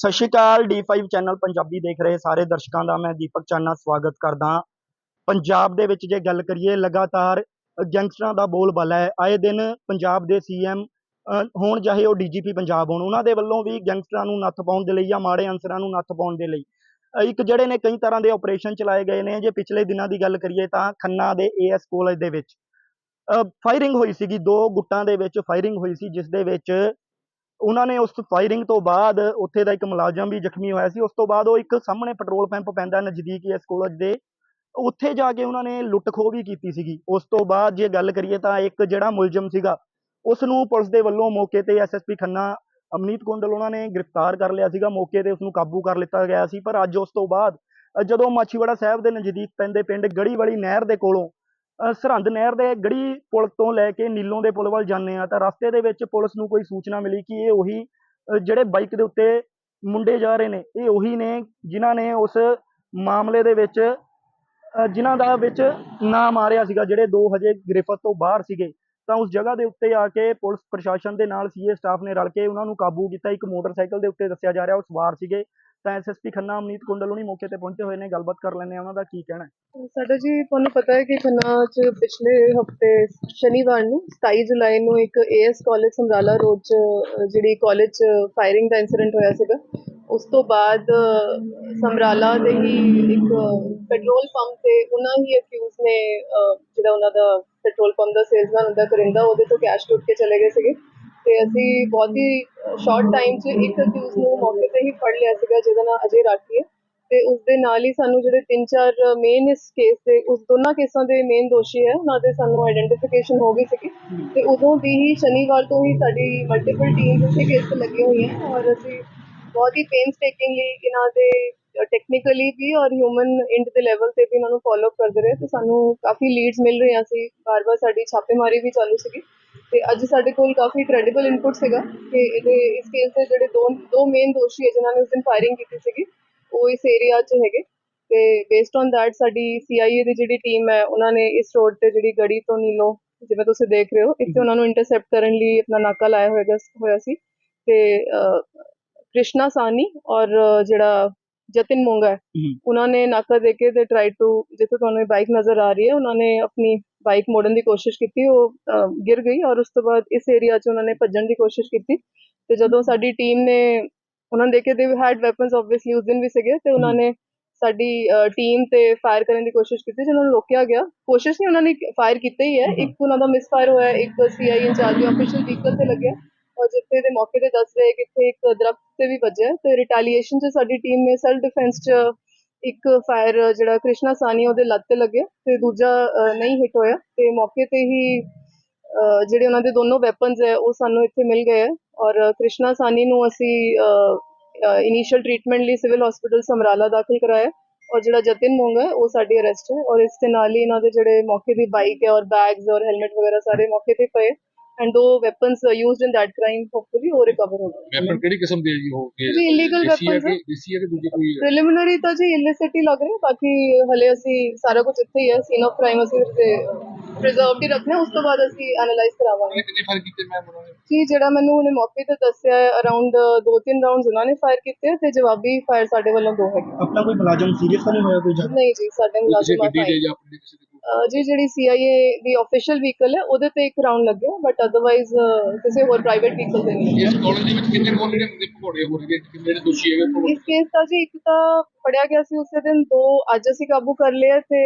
ਸਤਿ ਸ਼੍ਰੀ ਅਕਾਲ D5 channel Punjabi ਦੇਖ ਰਹੇ ਸਾਰੇ ਦਰਸ਼ਕਾਂ ਦਾ ਮੈਂ ਦੀਪਕ ਚਾਨਾ ਸਵਾਗਤ ਕਰਦਾ ਪੰਜਾਬ ਦੇ ਵਿੱਚ ਜੇ ਗੱਲ ਕਰੀਏ, ਲਗਾਤਾਰ ਗੈਂਗਸਟਰਾਂ ਦਾ ਬੋਲਬਾਲਾ ਹੈ। ਆਏ ਦਿਨ ਪੰਜਾਬ ਦੇ ਸੀਐਮ ਹੋਣ ਚਾਹੇ ਉਹ ਡੀਜੀਪੀ ਪੰਜਾਬ ਹੋਣ, ਉਹਨਾਂ ਦੇ ਵੱਲੋਂ ਵੀ ਗੈਂਗਸਟਰਾਂ ਨੂੰ ਨੱਥ ਪਾਉਣ ਦੇ ਲਈ ਜਾਂ ਮਾੜੇ ਅਨਸਰਾਂ ਨੂੰ ਨੱਥ ਪਾਉਣ ਦੇ ਲਈ। ਇੱਕ ਜਿਹੜੇ ਨੇ ਕਈ ਤਰ੍ਹਾਂ ਦੇ ਆਪਰੇਸ਼ਨ ਚਲਾਏ ਗਏ ਨੇ। ਜੇ ਪਿਛਲੇ ਦਿਨਾਂ ਦੀ ਗੱਲ ਕਰੀਏ ਤਾਂ ਖੰਨਾ ਦੇ ਏਐਸ ਕਾਲਜ ਦੇ ਵਿੱਚ ਫਾਇਰਿੰਗ ਹੋਈ ਸੀਗੀ। ਦੋ ਗੁੱਟਾਂ ਦੇ ਵਿੱਚ ਫਾਇਰਿੰਗ ਹੋਈ ਸੀ, ਜਿਸ ਦੇ ਵਿੱਚ ਉਹਨਾਂ ਨੇ ਉਸ ਫਾਇਰਿੰਗ ਤੋਂ ਬਾਅਦ ਉੱਥੇ ਦਾ ਇੱਕ ਮੁਲਾਜ਼ਮ ਵੀ ਜ਼ਖਮੀ ਹੋਇਆ ਸੀ। ਉਸ ਤੋਂ ਬਾਅਦ ਉਹ ਇੱਕ ਸਾਹਮਣੇ ਪੈਟਰੋਲ ਪੰਪ ਪੈਂਦਾ ਨਜ਼ਦੀਕ ਇਸ ਕਾਲਜ ਦੇ। ਉੱਥੇ ਜਾ ਕੇ ਉਹਨਾਂ ਨੇ ਲੁੱਟ ਖੋਹ ਵੀ ਕੀਤੀ ਸੀਗੀ। ਉਸ ਤੋਂ ਬਾਅਦ ਜੇ ਗੱਲ ਕਰੀਏ ਤਾਂ ਇੱਕ ਜਿਹੜਾ ਮੁਲਜ਼ਮ ਸੀਗਾ ਉਸ ਨੂੰ ਪੁਲਿਸ ਦੇ ਵੱਲੋਂ ਮੌਕੇ ਤੇ ਐਸਐਸਪੀ ਖੰਨਾ, ਅਮਨੀਤ ਕੁੰਡਲ ਉਹਨਾਂ ਨੇ ਗ੍ਰਿਫਤਾਰ ਕਰ ਲਿਆ ਸੀਗਾ। ਮੌਕੇ ਤੇ ਉਸ ਨੂੰ ਕਾਬੂ ਕਰ ਲਿੱਤਾ ਗਿਆ ਸੀ। ਪਰ ਅੱਜ ਉਸ ਤੋਂ ਬਾਅਦ ਜਦੋਂ ਮਾਛੀਵਾੜਾ ਸਾਹਿਬ ਦੇ ਨਜ਼ਦੀਕ ਪੈਂਦੇ ਪਿੰਡ ਗੜੀ ਵਾਲੀ ਨਹਿਰ ਦੇ ਕੋਲੋਂ ਸਰਹੰਦ ਨਹਿਰ ਦੇ ਗੜੀ ਪੁਲ ਤੋਂ ਲੈ ਕੇ ਨੀਲੋਂ ਦੇ ਪੁਲ ਵੱਲ ਜਾਂਦੇ ਆ ਤਾਂ ਰਸਤੇ ਦੇ ਵਿੱਚ ਪੁਲਿਸ ਨੂੰ ਕੋਈ ਸੂਚਨਾ ਮਿਲੀ ਕਿ ਇਹ ਉਹੀ ਜਿਹੜੇ ਬਾਈਕ ਦੇ ਉੱਤੇ ਮੁੰਡੇ ਜਾ ਰਹੇ ਨੇ ਇਹ ਉਹੀ ਨੇ ਜਿਨ੍ਹਾਂ ਨੇ ਉਸ ਮਾਮਲੇ ਦੇ ਵਿੱਚ ਅ, ਜਿਨ੍ਹਾਂ ਦਾ ਵਿੱਚ ਨਾਮ ਆ ਰਿਹਾ ਸੀਗਾ ਜਿਹੜੇ ਦੋ ਹਜੇ ਗ੍ਰਿਫਤ ਤੋਂ ਬਾਹਰ ਸੀਗੇ। ਤਾਂ ਉਸ ਜਗ੍ਹਾ ਦੇ ਉੱਤੇ ਆ ਕੇ ਪੁਲਿਸ ਪ੍ਰਸ਼ਾਸਨ ਦੇ ਨਾਲ ਸੀਏ ਸਟਾਫ ਨੇ ਰਲ ਕੇ ਉਹਨਾਂ ਨੂੰ ਕਾਬੂ ਕੀਤਾ। ਇੱਕ ਮੋਟਰਸਾਈਕਲ ਦੇ ਉੱਤੇ ਦੱਸਿਆ ਜਾ ਰਿਹਾ ਉਹ ਸਵਾਰ ਸੀਗੇ। ਤਾਂ ਐਸਐਸਪੀ ਖੰਨਾ, ਅਮਨੀਤ ਕੁੰਡਲ ਹੁਣੀ ਮੌਕੇ ਤੇ ਪਹੁੰਚੇ ਹੋਏ ਨੇ, ਗੱਲਬਾਤ ਕਰ ਲੈਂਦੇ ਆ ਉਹਨਾਂ ਦਾ ਕੀ ਕਹਿਣਾ ਹੈ। ਸਾਡਾ ਜੀ, ਤੁਹਾਨੂੰ ਪਤਾ ਹੈ ਕਿ ਖੰਨਾ 'ਚ ਪਿਛਲੇ ਹਫ਼ਤੇ ਸ਼ਨੀਵਾਰ ਨੂੰ 27 ਜੁਲਾਈ ਨੂੰ ਇੱਕ ਏਐਸ ਕਾਲਜ ਸਮਰਾਲਾ ਰੋਡ 'ਚ ਜਿਹੜੀ ਕਾਲਜ 'ਚ ਫਾਇਰਿੰਗ ਦਾ ਇਨਸੀਡੈਂਟ ਹੋਇਆ ਸੀਗਾ, ਉਸ ਤੋਂ ਬਾਅਦ ਸਮਰਾਲਾ ਦੇ ਹੀ ਇੱਕ ਪੈਟਰੋਲ ਪੰਪ ਤੇ ਉਹਨਾਂ ਹੀ ਅਕਿਊਜ਼ ਨੇ ਜਿਹੜਾ ਉਹਨਾਂ ਦਾ ਪੈਟਰੋਲ ਪੰਪ ਦਾ ਸੇਲਸਮੈਨ ਹੁੰਦਾ, ਕਰਿੰਦਾ, ਉਹਦੇ ਤੋਂ ਕੈਸ਼ ਲੁੱਟ ਕੇ ਚਲੇ ਗਏ ਸੀਗੇ। ਤੇ ਅਸੀਂ ਬਹੁਤ ਹੀ ਸ਼ਾਰਟ ਟਾਈਮ 'ਚ ਇੱਕ ਅਕਿਊਜ਼ ਨੂੰ ਮੌਕੇ ਤੇ ਹੀ ਫੜ ਲਿਆ ਸੀਗਾ, ਜਿਹਦਾ ਨਾਮ ਅਜੇ ਰਾਠੀ ਹੈ। ਤੇ ਉਸ ਦੇ ਨਾਲ ਹੀ ਸਾਨੂੰ ਜਿਹੜੇ ਤਿੰਨ ਚਾਰ ਮੇਨ ਇਸ ਕੇਸ ਦੇ, ਉਸ ਦੋਨਾਂ ਕੇਸਾਂ ਦੇ ਮੇਨ ਦੋਸ਼ੀ ਹੈ, ਉਹਨਾਂ ਦੇ ਸਾਨੂੰ ਆਇਡੈਂਟੀਫਿਕੇਸ਼ਨ ਹੋ ਗਈ ਸੀਗੀ। ਤੇ ਉਦੋਂ ਦੀ ਹੀ ਸ਼ਨੀਵਾਰ ਤੋਂ ਹੀ ਸਾਡੀ ਮਲਟੀਪਲ ਟੀਮਸ ਉਸੇ ਕੇਸ ਤੇ ਲੱਗੀ ਹੈ ਔਰ ਅਸੀਂ ਬਹੁਤ ਹੀ ਪੇਨਸਟੇਕਿੰਗਲੀ ਇਹਨਾਂ ਦੇ ਟੈਕਨੀਕਲੀ ਵੀ ਔਰ ਹਿਊਮਨ ਇੰਡ ਦੇ ਲੈਵਲ ਤੇ ਵੀ ਇਹਨਾਂ ਨੂੰ ਫਾਲੋ ਕਰਦੇ ਰਹੇ। ਤੇ ਸਾਨੂੰ ਕਾਫੀ ਲੀਡਸ ਮਿਲ ਰਹੀਆਂ ਸੀ। ਬਾਰ-ਬਾਰ ਸਾਡੀ ਛਾਪੇਮਾਰੀ ਵੀ ਚਾਲੂ ਸੀਗੀ। ਤੇ ਅੱਜ ਸਾਡੇ ਕੋਲ ਕਾਫੀ ਕ੍ਰੈਡੀਬਲ ਇਨਪੁਟ ਸੀਗਾ ਕਿ ਇਹਦੇ ਇਸ ਕੇਸ ਦੇ ਜਿਹੜੇ ਦੋ ਦੋ ਮੇਨ ਦੋਸ਼ੀ ਹੈ ਜਿਨ੍ਹਾਂ ਨੇ ਉਸ ਦਿਨ ਫਾਇਰਿੰਗ ਕੀਤੀ ਸੀਗੀ ਉਹ ਇਸ ਏਰੀਆ 'ਚ ਹੈਗੇ। ਤੇ ਬੇਸਡ ਔਨ ਥੈਟ ਸਾਡੀ ਸੀਆਈਏ ਦੀ ਜਿਹੜੀ ਟੀਮ ਹੈ ਉਹਨਾਂ ਨੇ ਇਸ ਰੋਡ ਤੇ ਜਿਹੜੀ ਗੜੀ ਤੋਂ ਨੀਲੋ ਜਿਵੇਂ ਤੁਸੀਂ ਦੇਖ ਰਹੇ ਹੋ ਇੱਥੇ ਉਹਨਾਂ ਨੂੰ ਇੰਟਰਸੈਪਟ ਕਰਨ ਲਈ ਆਪਣਾ ਨਾਕਾ ਲਾਇਆ ਹੋਏਗਾ ਹੋਇਆ ਸੀ। ਤੇ ਕ੍ਰਿਸ਼ਨਾ ਸਾਨੀ ਔਰ ਜਿਹੜਾ ਜਤਿਨ ਮੋਂਗਾ ਉਹਨਾਂ ਨੇ ਨਾਕਾ ਦੇ ਕੇ ਤੇ ਟਰਾਈ ਟੂ ਜਿੱਥੇ ਤੁਹਾਨੂੰ ਇਹ ਬਾਈਕ ਨਜ਼ਰ ਆ ਰਹੀ ਹੈ ਉਹਨਾਂ ਨੇ ਆਪਣੀ ਬਾਈਕ ਮੋੜਨ ਦੀ ਕੋਸ਼ਿਸ਼ ਕੀਤੀ ਉਹ ਗਿਰ ਗਈ ਔਰ ਉਸ ਤੋਂ ਬਾਅਦ ਇਸ ਏਰੀਆ 'ਚ ਉਹਨਾਂ ਨੇ ਭੱਜਣ ਦੀ ਕੋਸ਼ਿਸ਼ ਕੀਤੀ ਤੇ ਜਦੋਂ ਸਾਡੀ ਟੀਮ ਨੇ ਉਹਨਾਂ ਨੇ ਦੇਖਿਆ ਦੇ ਹੈਡ ਵੈਪਨਸ ਆਬਵੀਅਸਲੀ ਉਸ ਦਿਨ ਵੀ ਸੀਗੇ ਤੇ ਉਹਨਾਂ ਨੇ ਸਾਡੀ ਟੀਮ ਤੇ ਫਾਇਰ ਕਰਨ ਦੀ ਕੋਸ਼ਿਸ਼ ਕੀਤੀ ਜਿਹਨਾਂ ਨੂੰ ਰੋਕਿਆ ਗਿਆ। ਕੋਸ਼ਿਸ਼ ਨਹੀਂ ਉਹਨਾਂ ਨੇ ਫਾਇਰ ਕੀਤਾ ਹੀ ਹੈ। ਇੱਕ ਉਹਨਾਂ ਦਾ ਮਿਸਫਾਇਰ ਹੋਇਆ ਇੱਕ ਸੀਆਈ ਇੰਚਾਰਜ ਆਫੀਸ਼ੀਅਲ ਵਹੀਕਲ ਤੇ ਲੱਗਿਆ ਔਰ ਜਿੱਥੇ ਦੇ ਮੌਕੇ ਤੇ ਦੱਸ ਰਹੇ ਕਿ ਇੱਥੇ ਇੱਕ ਦਰਖਤ ਤੇ ਵੀ ਵੱਜਿਆ ਤੇ ਰਿਟੈਲੀਏਸ਼ਨ 'ਚ ਸਾਡੀ ਟੀਮ ਨੇ ਸੈਲਫ ਡਿਫੈਂਸ 'ਚ ਇੱਕ ਫਾਇਰ ਜਿਹੜਾ ਕ੍ਰਿਸ਼ਨਾ ਸਾਨੀ ਉਹਦੇ ਲੱਤ ਤੇ ਲੱਗਿਆ ਤੇ ਦੂਜਾ ਨਹੀਂ ਹਿੱਟ ਹੋਇਆ ਤੇ ਮੌਕੇ ਤੇ ਹੀ ਜਿਹੜੇ ਉਹਨਾਂ ਦੇ ਦੋਨੋਂ ਵੈਪਨਸ ਹੈ, ਉਹ ਸਾਨੂੰ ਇੱਥੇ ਮਿਲ ਗਏ ਹੈ ਔਰ ਕ੍ਰਿਸ਼ਨਾ ਸਾਨੀ ਨੂੰ ਅਸੀਂ ਇਨੀਸ਼ੀਅਲ ਟ੍ਰੀਟਮੈਂਟ ਲਈ ਸਿਵਲ ਹਸਪੀਟਲ ਸਮਰਾਲਾ ਦਾਖਲ ਕਰਾਇਆ ਔਰ ਜਿਹੜਾ ਜਤਿਨ ਮੋਂਗਾ ਹੈ, ਉਹ ਸਾਡੀ ਅਰੈਸਟ ਹੈ ਔਰ ਇਸ ਦੇ ਨਾਲ ਹੀ ਇਹਨਾਂ ਦੇ ਜਿਹੜੇ ਮੌਕੇ ਦੀ ਬਾਈਕ ਹੈ ਔਰ ਬੈਗਸ ਔਰ ਹੈਲਮਟ ਵਗੈਰਾ ਸਾਰੇ ਮੌਕੇ ਤੇ ਪਏ and two weapons used in that crime hopefully ਉਹ ਰਿਕਵਰ ਹੋ ਗਏ ਵੈਪਨ ਕਿਹੜੀ ਕਿਸਮ ਦੇ ਆ ਜੀ ਉਹ ਜੀ illegal ਦੇਸੀ ਹੈ ਹੈ। ਦੇਸੀ ਹੈ ਕਿ ਦੂਜੇ ਕੋਈ ਪ੍ਰੀਲਿਮਿਨਰੀ ਤਾਂ ਜੀ ਇਲਿਸਿਟ ਹੀ ਲੱਗ ਰਿਹਾ ਬਾਕੀ ਹਲੇ ਅਸੀਂ ਸਾਰਾ ਕੁਝ ਇੱਥੇ ਹੀ ਹੈ ਸੀਨ ਆਫ ਕ੍ਰਾਈਮ ਅਸੀਂ ਪ੍ਰੀਜ਼ਰਵਡ ਹੀ ਰੱਖਣਾ ਉਸ ਤੋਂ ਬਾਅਦ ਅਸੀਂ ਐਨਾਲਾਈਜ਼ ਕਰਾਵਾਂਗੇ ਕਿੰਨੇ ਫਾਇਰ ਕੀਤੇ ਮੈਂ ਉਹਨਾਂ ਨੇ ਜੀ ਜਿਹੜਾ ਮੈਨੂੰ ਉਹਨੇ ਮੌਕੇ ਤੇ ਦੱਸਿਆ ਹੈ ਅਰਾਊਂਡ ਦੋ ਤਿੰਨ ਰਾਉਂਡਸ ਉਹਨਾਂ ਨੇ ਫਾਇਰ ਕੀਤੇ ਤੇ ਜਵਾਬੀ ਫਾਇਰ ਸਾਡੇ ਵੱਲੋਂ ਦੋ ਹੈਗੇ ਆਪਣਾ ਕੋਈ ਮੁਲਾਜ਼ਮ ਸੀਰੀਅਸ ਤਾਂ ਨਹੀਂ ਹੋਇਆ ਕੋਈ ਜ਼ਿਆਦਾ ਨਹੀਂ ਜੀ ਸਾਡੇ ਮੁਲਾਜ਼ਮ ਆਪਣੇ ਕਿਸੇ ਜੀ ਜਿਹੜੀ ਸੀਆਈਏ ਦੀ ਆਫੀਸ਼ੀਅਲ ਵਹੀਕਲ ਹੈ ਉਹਦੇ ਤੇ ਇੱਕ ਰਾਉਂਡ ਲੱਗਿਆ ਬਟ ਅਦਰਵਾਈਜ਼ ਕਿਸੇ ਹੋਰ ਪ੍ਰਾਈਵੇਟ ਵਹੀਕਲ ਤੇ ਨਹੀਂ। ਇਸ ਕਾਲਜ ਦੇ ਵਿੱਚ ਕਿੰਨੇ ਕੋਲ ਜਿਹੜੇ ਦੇ ਭਗੌੜੇ ਹੋ ਰਹੇ ਕਿੰਨੇ ਦੋਸ਼ੀ ਹੈਗੇ? ਇਸ ਕੇਸ ਦਾ ਜੀ ਇੱਕ ਤਾਂ ਫੜਿਆ ਗਿਆ ਸੀ ਉਸੇ ਦਿਨ ਦੋ ਅੱਜ ਅਸੀਂ ਕਾਬੂ ਕਰ ਲਿਆ ਤੇ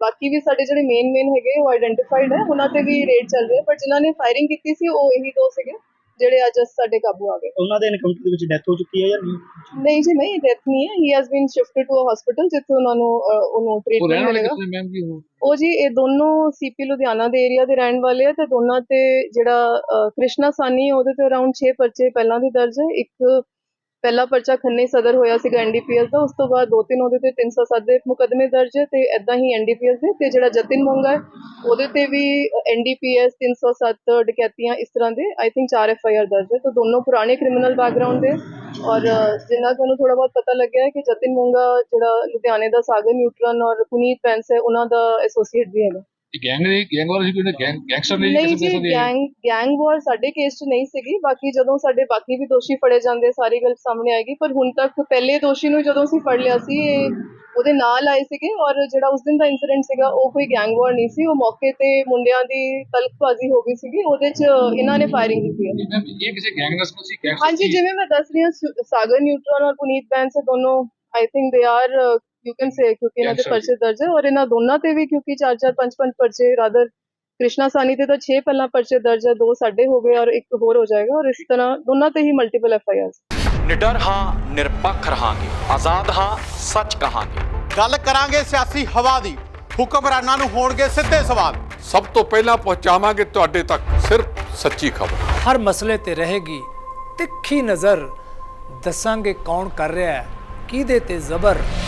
ਬਾਕੀ ਵੀ ਸਾਡੇ ਜਿਹੜੇ ਮੇਨ ਮੇਨ ਹੈਗੇ ਉਹ ਆਇਡੈਂਟੀਫਾਈਡ ਹੈ। ਉਹਨਾਂ ਤੇ ਵੀ ਰੇਡ ਚੱਲ ਰਿਹਾ ਪਰ ਜਿਨ੍ਹਾਂ ਨੇ ਫਾਇਰਿੰਗ ਕੀਤੀ ਸੀ ਉਹ ਇਹੀ ਦੋ ਸੀਗੇ। ਜਿਹੜੇ ਅੱਜ ਸਾਡੇ ਕਾਬੂ ਆ ਗਏ। ਉਹਨਾਂ ਦੇ ਐਨਕਾਊਂਟਰ ਦੇ ਵਿੱਚ ਡੈਥ ਹੋ ਚੁੱਕੀ ਹੈ ਜਾਂ ਨਹੀਂ? ਨਹੀਂ ਜੀ ਨਹੀਂ ਡੈਥ ਨਹੀਂ ਹੈ। He has been shifted to a hospital ਜਿੱਥੇ ਉਹਨਾਂ ਨੂੰ ਅਹ, ਉਹਨੂੰ ਉਹ ਰਹਿਣ ਟ੍ਰੀਟਮੈਂਟ ਵਾਲੇ ਮਿਲੇਗਾ। ਕਿੰਨੇ ਮੈਮ ਜੀ ਉਹ? ਉਹ ਜੀ ਇਹ ਦੋਨੋਂ ਸੀਪੀ ਲੁਧਿਆਣਾ ਦੇ ਏਰੀਆ ਦੇ ਰਹਿਣ ਵਾਲੇ ਆ ਤੇ ਦੋਨਾਂ ਤੇ ਜਿਹੜਾ ਕ੍ਰਿਸ਼ਨਾ ਸਾਨੀ ਹੈ, ਉਹਦੇ ਤੇ ਅਰਾਊਂਡ 6 ਪਰਚੇ ਪਹਿਲਾਂ ਵੀ ਦਰਜ ਹੈ। ਇੱਕ ਪਹਿਲਾ ਪਰਚਾ ਖੰਨੇ ਸਦਰ ਹੋਇਆ ਸੀਗਾ ਐਨਡੀਪੀਐਸ ਦਾ ਉਸ ਤੋਂ ਬਾਅਦ ਦੋ ਤਿੰਨ ਉਹਦੇ ਤੇ 307 ਦੇ ਮੁਕਦਮੇ ਦਰਜ ਹੈ ਤੇ ਐਦਾਂ ਹੀ ਐਨਡੀਪੀਐਸ ਦੇ ਤੇ ਜਿਹੜਾ ਜਤਿਨ ਮੋਂਗਾ ਹੈ ਉਹਦੇ ਤੇ ਵੀ ਐਨਡੀਪੀਐਸ 307 ਡਕੈਤੀਆਂ ਇਸ ਤਰ੍ਹਾਂ ਦੇ ਆਈ ਥਿੰਕ 4 ਐਫਆਈਆਰ ਦਰਜ ਹੈ ਤਾਂ ਦੋਨੋਂ ਪੁਰਾਣੇ ਕ੍ਰਿਮੀਨਲ ਬੈਕਗ੍ਰਾਉਂਡ ਦੇ ਔਰ ਅਹ, ਜਿੰਨਾ ਤੁਹਾਨੂੰ ਥੋੜਾ ਬਹੁਤ ਪਤਾ ਲੱਗਿਆ ਹੈ ਕਿ ਜਤਿਨ ਮੋਂਗਾ ਜਿਹੜਾ ਲੁਧਿਆਣੇ ਦਾ ਸਾਗਰ ਨਿਊਟਰਨ ਔਰ ਪੁਨੀਤ ਪੈਂਸ ਹੈ ਉਹਨਾਂ ਦਾ ਐਸੋਸੀਏਟ ਵੀ ਹੈਗਾ। ਇਹ ਗੈਂਗ ਨੇ ਗੈਂਗ ਵਾਲੇ ਸੀ ਕੋਈ ਗੈਂਗ ਗੈਂਗਸਟਰ ਨੇ ਨਹੀਂ ਜੀ ਦੇ ਗੈਂਗ ਗੈਂਗ ਵਾਰ ਸਾਡੇ ਕੇਸ 'ਚ ਨਹੀਂ ਸੀਗੀ। ਬਾਕੀ ਜਦੋਂ ਸਾਡੇ ਬਾਕੀ ਵੀ ਦੋਸ਼ੀ ਫੜੇ ਜਾਂਦੇ ਸਾਰੀ ਗੱਲ ਸਾਹਮਣੇ ਆਏਗੀ। ਪਰ ਹੁਣ ਤੱਕ ਪਹਿਲੇ ਦੋਸ਼ੀ ਨੂੰ ਜਦੋਂ ਅਸੀਂ ਫੜ ਲਿਆ ਸੀ ਇਹ ਉਹਦੇ ਨਾਲ ਆਏ ਸੀਗੇ ਔਰ ਜਿਹੜਾ ਉਸ ਦਿਨ ਦਾ ਇਨਸੀਡੈਂਟ ਸੀਗਾ ਉਹ ਕੋਈ ਗੈਂਗ ਵਾਰ ਨਹੀਂ ਸੀ। ਉਹ ਮੌਕੇ ਤੇ ਮੁੰਡਿਆਂ ਦੀ ਤਲਖਬਾਜ਼ੀ ਹੋ ਗਈ ਸੀਗੀ। ਉਹਦੇ 'ਚ ਇਹਨਾਂ ਨੇ ਫਾਇਰਿੰਗ ਕੀਤੀ ਹੈ। ਇਹ ਕਿਸੇ ਗੈਂਗ ਸੰਬੰਧ ਸੀ? ਗੈਂਗਸਟਰ ਹਾਂਜੀ ਜਿਵੇਂ ਮੈਂ ਦੱਸ ਰਹੀ ਹਾਂ ਸਾਗਰ ਨਿਊਟਰਲ ਔਰ ਪੁਨੀਤ ਬੈਂਸ ਦੋਨੋਂ I think they are you can say ਕਿਉਂਕਿ ਇਹਨਾਂ ਦੇ. ਪਰਚੇ ਦਰਜ ਹੈ ਔਰ ਇਹਨਾਂ ਦੋਨਾਂ ਤੇ ਵੀ ਕਿਉਂਕਿ ਚਾਰ ਚਾਰ ਪੰਜ ਪੰਜ ਪਰਚੇ ਰਾਦਰ ਕ੍ਰਿਸ਼ਨਾ ਸਾਨੀ ਤੇ ਤਾਂ 6 ਪਹਿਲਾਂ ਪਰਚੇ ਦਰਜ ਹੈ ਦੋ ਸਾਡੇ ਹੋ ਗਏ ਔਰ ਇੱਕ ਹੋਰ ਹੋ ਜਾਏਗਾ ਔਰ ਇਸ ਤਰ੍ਹਾਂ ਦੋਨਾਂ ਤੇ ਹੀ ਮਲਟੀਪਲ ਐਫ ਆਈ ਆਰਸ ਨਿਡਰ ਹਾਂ ਨਿਰਪੱਖ ਰਹਾਂਗੇ ਆਜ਼ਾਦ ਹਾਂ ਸੱਚ ਕਹਾਂਗੇ ਗੱਲ ਕਰਾਂਗੇ ਸਿਆਸੀ ਹਵਾ ਦੀ ਹੁਕਮਰਾਨਾਂ ਨੂੰ ਹੋਣਗੇ ਸਿੱਧੇ ਸਵਾਲ ਸਭ ਤੋਂ ਪਹਿਲਾਂ ਪਹੁੰਚਾਵਾਂਗੇ ਤੁਹਾਡੇ ਤੱਕ ਸਿਰਫ ਸੱਚੀ ਖਬਰ ਹਰ ਮਸਲੇ ਤੇ ਰਹੇਗੀ ਤਿੱਖੀ ਨਜ਼ਰ ਦੱਸਾਂਗੇ ਕੌਣ ਕਰ ਰਿਹਾ ਹੈ ਕਿਹਦੇ ਤੇ ਜ਼ਬਰ